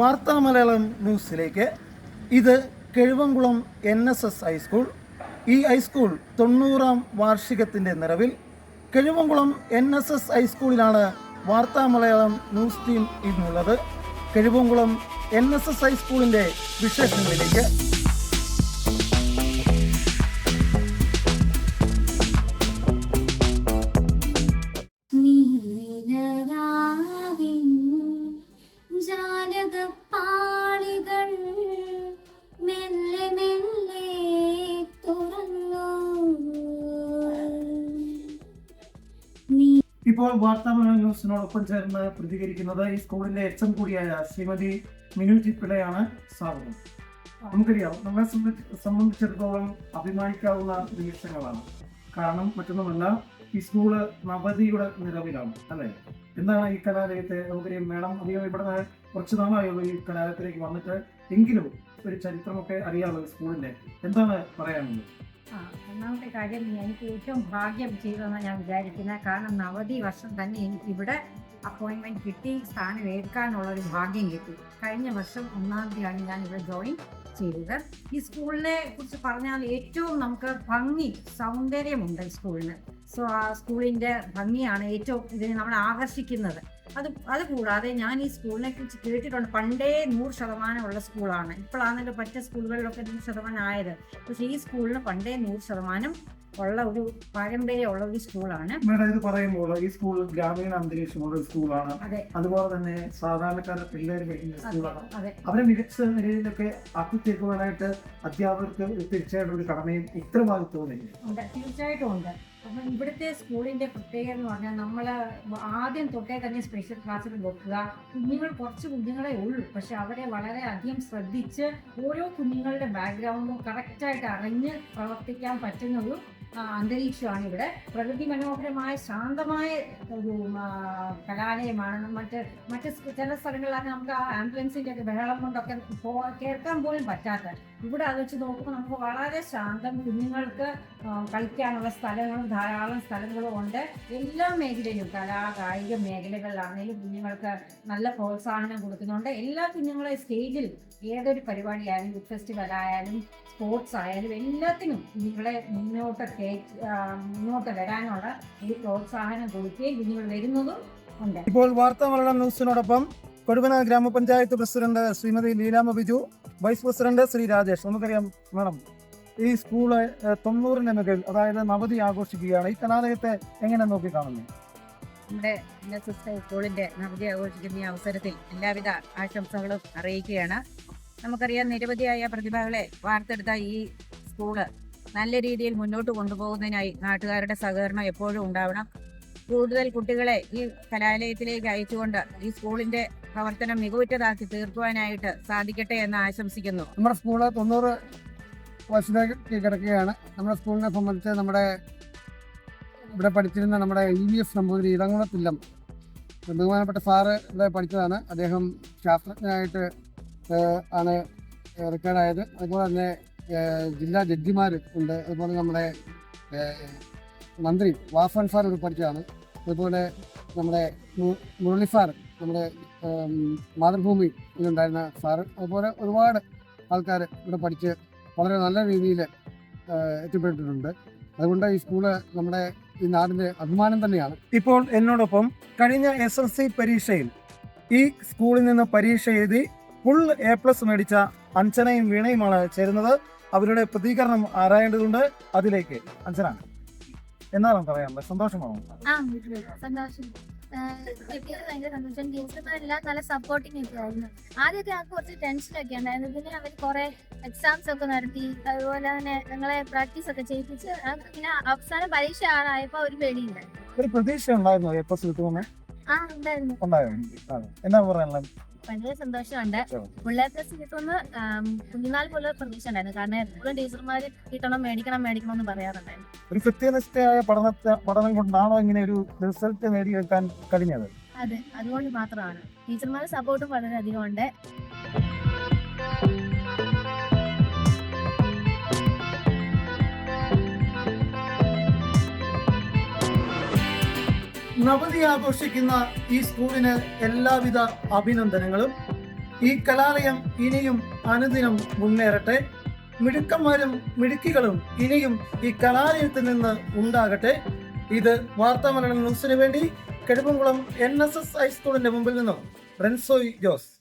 വാർത്താ മലയാളം ന്യൂസിലേക്ക്. ഇത് Kizhuvamkulam N S S high school ഈ ഹൈസ്കൂൾ തൊണ്ണൂറാം വാർഷികത്തിന്റെ നിറവിൽ. കിഴുവംകുളം എൻ എസ് എസ് ഹൈസ്കൂളിലാണ് വാർത്താ മലയാളം ന്യൂസ് ടീം ഇന്നുള്ളത്. കിഴുവംകുളം എൻ എസ് എസ് ഹൈസ്കൂളിന്റെ വിശേഷങ്ങളിലേക്ക്. ഇപ്പോൾ വാർത്താമല ന്യൂസിനോടൊപ്പം ചേർന്ന് പ്രതികരിക്കുന്നത് ഈ സ്കൂളിന്റെ എച്ച് എം കൂടിയായ ശ്രീമതി മിനു ചിപ്പിളയാണ്. സ്വാഗതം. നമുക്കറിയാം നമ്മളെ സംബന്ധിച്ച് സംബന്ധിച്ചിടത്തോളം അഭിമാനിക്കാവുന്ന നിമിഷങ്ങളാണ്. കാരണം മറ്റൊന്നുമല്ല ഈ സ്കൂൾ നവതിയുടെ നിലവിലാണ് അല്ലെ? എന്താണ് ഈ കലാലയത്തെ നമുക്കറിയാം മേഡം അധികം ഇവിടെ കുറച്ച് നാളായുള്ളൂ ഈ കലാലയത്തിലേക്ക് വന്നിട്ട്. എങ്കിലും ഒരു ചരിത്രമൊക്കെ അറിയാമല്ലോ സ്കൂളിന്റെ എന്താണ് പറയാനുള്ളത്? ആ, ഒന്നാമത്തെ കാര്യം എനിക്ക് ഏറ്റവും ഭാഗ്യം ചെയ്തതെന്ന് ഞാൻ വിചാരിക്കുന്നത് കാരണം നവതി വർഷം തന്നെ എനിക്ക് ഇവിടെ അപ്പോയിൻമെന്റ് കിട്ടി സ്ഥാനം ഏൽക്കാനുള്ള ഒരു ഭാഗ്യം കിട്ടി. കഴിഞ്ഞ വർഷം ഒന്നാം തീയതിയാണ് ഞാൻ ഇവിടെ ജോയിൻ ചെയ്തത്. ഈ സ്കൂളിനെ കുറിച്ച് പറഞ്ഞാൽ ഏറ്റവും നമുക്ക് ഭംഗി സൗന്ദര്യമുണ്ട് ഈ സ്കൂളിന്. സോ ആ സ്കൂളിന്റെ ഭംഗിയാണ് ഏറ്റവും ഇതിനെ നമ്മൾ ആകർഷിക്കുന്നത് അത് അത് കൂടാതെ ഞാൻ ഈ സ്കൂളിനെ കുറിച്ച് കേട്ടിട്ടുണ്ട്. പണ്ടേ നൂറ് ശതമാനമുള്ള സ്കൂളാണ്. ഇപ്പോഴാണല്ലോ മറ്റ് സ്കൂളുകളിലൊക്കെ നൂറ് ശതമാനം ആയത്. പക്ഷെ ഈ സ്കൂളിന് പണ്ടേ നൂറ് ശതമാനം ഉള്ള ഒരു പാരമ്പര്യമുള്ള ഒരു സ്കൂളാണ്. ഇത് പറയുമ്പോൾ ഈ സ്കൂൾ ഗ്രാമീണ അന്തരീക്ഷമുള്ള ഒരു സ്കൂളാണ്. അതെ. അതുപോലെ തന്നെ സാധാരണക്കാരുടെ പിള്ളേർ പഠിക്കുന്ന സ്കൂളാണ്. അവരെ മികച്ച നിലയിലൊക്കെ ആക്കിത്തീർക്കുവാനായിട്ട് അധ്യാപകർക്ക് തീർച്ചയായിട്ടും ഒരു കടമയും ഉത്തരവാദിത്വവും തീർച്ചയായിട്ടും ഉണ്ട്. അപ്പം ഇവിടുത്തെ സ്കൂളിന്റെ പ്രത്യേകത എന്ന് പറഞ്ഞാൽ നമ്മൾ ആദ്യം തൊട്ടേ തന്നെ സ്പെഷ്യൽ ക്ലാസ്സിൽ വെക്കുക കുഞ്ഞുങ്ങൾ കുറച്ച് കുഞ്ഞുങ്ങളെ ഉള്ളൂ. പക്ഷെ അവരെ വളരെ അധികം ശ്രദ്ധിച്ച് ഓരോ കുഞ്ഞുങ്ങളുടെ ബാക്ക്ഗ്രൗണ്ടും കറക്റ്റായിട്ട് അറിഞ്ഞ് പ്രവർത്തിക്കാൻ പറ്റുന്ന ഒരു അന്തരീക്ഷമാണ് ഇവിടെ. പ്രകൃതി മനോഹരമായ ശാന്തമായ ഒരു കലാലയമാണ്. മറ്റ് മറ്റ് ചില സ്ഥലങ്ങളിലാണ് നമുക്ക് ആ ആംബുലൻസിന്റെ ഒക്കെ ബഹളം കൊണ്ടൊക്കെ കേൾക്കാൻ പോലും പറ്റാത്ത ഇവിടെ അത് വെച്ച് നോക്കുമ്പോൾ നമുക്ക് വളരെ ശാന്തം കുഞ്ഞുങ്ങൾക്ക് കളിക്കാനുള്ള സ്ഥലങ്ങളും ധാരാളം സ്ഥലങ്ങളും ഉണ്ട്. എല്ലാ മേഖലയിലും കലാ കായിക മേഖലകളിലാണെങ്കിലും കുഞ്ഞുങ്ങൾക്ക് നല്ല പ്രോത്സാഹനം കൊടുക്കുന്നുണ്ട്. എല്ലാ കുഞ്ഞുങ്ങളെ സ്റ്റേജിൽ ഏതൊരു പരിപാടിയായാലും യൂത്ത് ഫെസ്റ്റിവൽ ആയാലും സ്പോർട്സ് ആയാലും എല്ലാത്തിനും കുഞ്ഞുങ്ങളെ മുന്നോട്ട് മുന്നോട്ട് വരാനുള്ള ഈ പ്രോത്സാഹനം കൊടുക്കുകയും കുഞ്ഞുങ്ങൾ വരുന്നതും ഉണ്ട്. ഇപ്പോൾ വാർത്താ ന്യൂസിനോടൊപ്പം Koduvana grama panchayat president Shrimati Leelama Biju vice president Shri Rajesh നമുക്കറിയാം മാഡം ഈ സ്കൂൾ തൊണ്ണൂറിന്റെ മുകൾ അതായത് നവതി ആഘോഷിക്കുകയാണ്. ഈ കലാലയത്തെ എങ്ങനെ നോക്കി കാണുന്നു? നമ്മുടെ എൻ എസ് എസ് സ്കൂളിന്റെ നവതി ആഘോഷിക്കുന്ന ഈ അവസരത്തിൽ എല്ലാവിധ ആശംസകളും അറിയിക്കുകയാണ്. നമുക്കറിയാം നിരവധിയായ പ്രതിഭകളെ വാർത്തെടുത്ത ഈ സ്കൂൾ നല്ല രീതിയിൽ മുന്നോട്ട് കൊണ്ടുപോകുന്നതിനായി നാട്ടുകാരുടെ സഹകരണം എപ്പോഴും ഉണ്ടാവണം. കൂടുതൽ കുട്ടികളെ ഈ കലാലയത്തിലേക്ക് അയച്ചുകൊണ്ട് ഈ സ്കൂളിന്റെ പ്രവർത്തനം മികവുറ്റതാക്കി തീർക്കുവാനായിട്ട് സാധിക്കട്ടെ എന്ന് ആശംസിക്കുന്നു. നമ്മുടെ സ്കൂൾ തൊണ്ണൂറ് വർഷത്തേക്ക് കിടക്കുകയാണ്. നമ്മുടെ സ്കൂളിനെ സംബന്ധിച്ച് നമ്മുടെ ഇവിടെ പഠിച്ചിരുന്ന നമ്മുടെ E V S Namboothiri Idamkulathillam ബഹുമാനപ്പെട്ട സാറ് ഇവിടെ പഠിച്ചതാണ്. അദ്ദേഹം ശാസ്ത്രജ്ഞനായിട്ട് ആണ് റിട്ടയർഡായത്. അതുപോലെ തന്നെ ജില്ലാ ജഡ്ജിമാർ ഉണ്ട്. അതുപോലെ നമ്മുടെ മന്ത്രി വാഫൻ സാർ പഠിച്ചതാണ്. അതുപോലെ നമ്മുടെ മുരളി സാർ നമ്മുടെ ഏം, മാതൃഭൂമി ഇതിലുണ്ടായിരുന്ന സാറ് അതുപോലെ ഒരുപാട് ആൾക്കാർ ഇവിടെ പഠിച്ച് വളരെ നല്ല രീതിയിൽ എത്തിപ്പെട്ടിട്ടുണ്ട്. അതുകൊണ്ട് ഈ സ്കൂൾ നമ്മുടെ ഈ നാടിന്റെ അഭിമാനം തന്നെയാണ്. ഇപ്പോൾ എന്നോടൊപ്പം കഴിഞ്ഞ എസ് എൽ സി പരീക്ഷയിൽ ഈ സ്കൂളിൽ നിന്ന് പരീക്ഷ എഴുതി ഫുൾ എ പ്ലസ് മേടിച്ച അഞ്ജനയും വീണയുമാണ് ചേരുന്നത്. അവരുടെ പ്രതികരണം ആരായേണ്ടതുണ്ട്? അതിലേക്ക് അഞ്ജന എന്നാലും പറയാനുള്ളത് സന്തോഷമാണോ? ആ സന്തോഷം. ആഹ് കിട്ടിയത് ഭയങ്കര സന്തോഷം. ടീച്ചർമാരെല്ലാം നല്ല സപ്പോർട്ടിങ് ഒക്കെ ആയിരുന്നു. ആദ്യമൊക്കെ ഞങ്ങൾക്ക് കുറച്ച് ടെൻഷനൊക്കെ ഉണ്ടായിരുന്നു. പിന്നെ അവർ കുറെ എക്സാംസ് ഒക്കെ നടത്തി. അതുപോലെ തന്നെ ഞങ്ങളെ പ്രാക്ടീസ് ഒക്കെ ചെയ്യിപ്പിച്ച് പിന്നെ അവസാന പരീക്ഷ ആളായപ്പോ ഒരു പേടിയില്ല ഒരു പ്രതീക്ഷ ഉണ്ടായിരുന്നോ എപ്പോ ഉണ്ടായിരുന്നു ഉണ്ടായോ. എന്നാ പറയാനുള്ള ഭയങ്കര സന്തോഷമുണ്ട്. പിള്ളേർ പ്ലസ് കിട്ടുമെന്ന് കുഞ്ഞുനാൾ പോലെ പ്രതീക്ഷ ഉണ്ടായിരുന്നു കാരണം എപ്പോഴും ടീച്ചർമാർ കിട്ടണം മേടിക്കണം മേടിക്കണം എന്ന് പറയാറുണ്ടായിരുന്നു. ഒരു കൃത്യനിഷ്ഠയായ പഠനത്തെ പഠനം കൊണ്ടാണോ ഇങ്ങനെ ഒരു റിസൾട്ട് നേടിയെടുക്കാൻ കഴിഞ്ഞത്? അതെ അതുകൊണ്ട് മാത്രമാണ്. ടീച്ചർമാരുടെ സപ്പോർട്ടും വളരെയധികം ഉണ്ട് നവതി ആഘോഷിക്കുന്ന ഈ സ്കൂളിന് എല്ലാവിധ അഭിനന്ദനങ്ങളും. ഈ കലാലയം ഇനിയും അനുദിനം മുന്നേറട്ടെ. മിടുക്കന്മാരും മിടുക്കികളും ഇനിയും ഈ കലാലയത്തിൽ നിന്ന് ഉണ്ടാകട്ടെ. ഇത് വാർത്താമലയാളം ന്യൂസിന് വേണ്ടി കെടുമ്പുംകുളം എൻ എസ് എസ് ഹൈസ്കൂളിന്റെ മുമ്പിൽ നിന്നും റെൻസോയ് ജോസ്.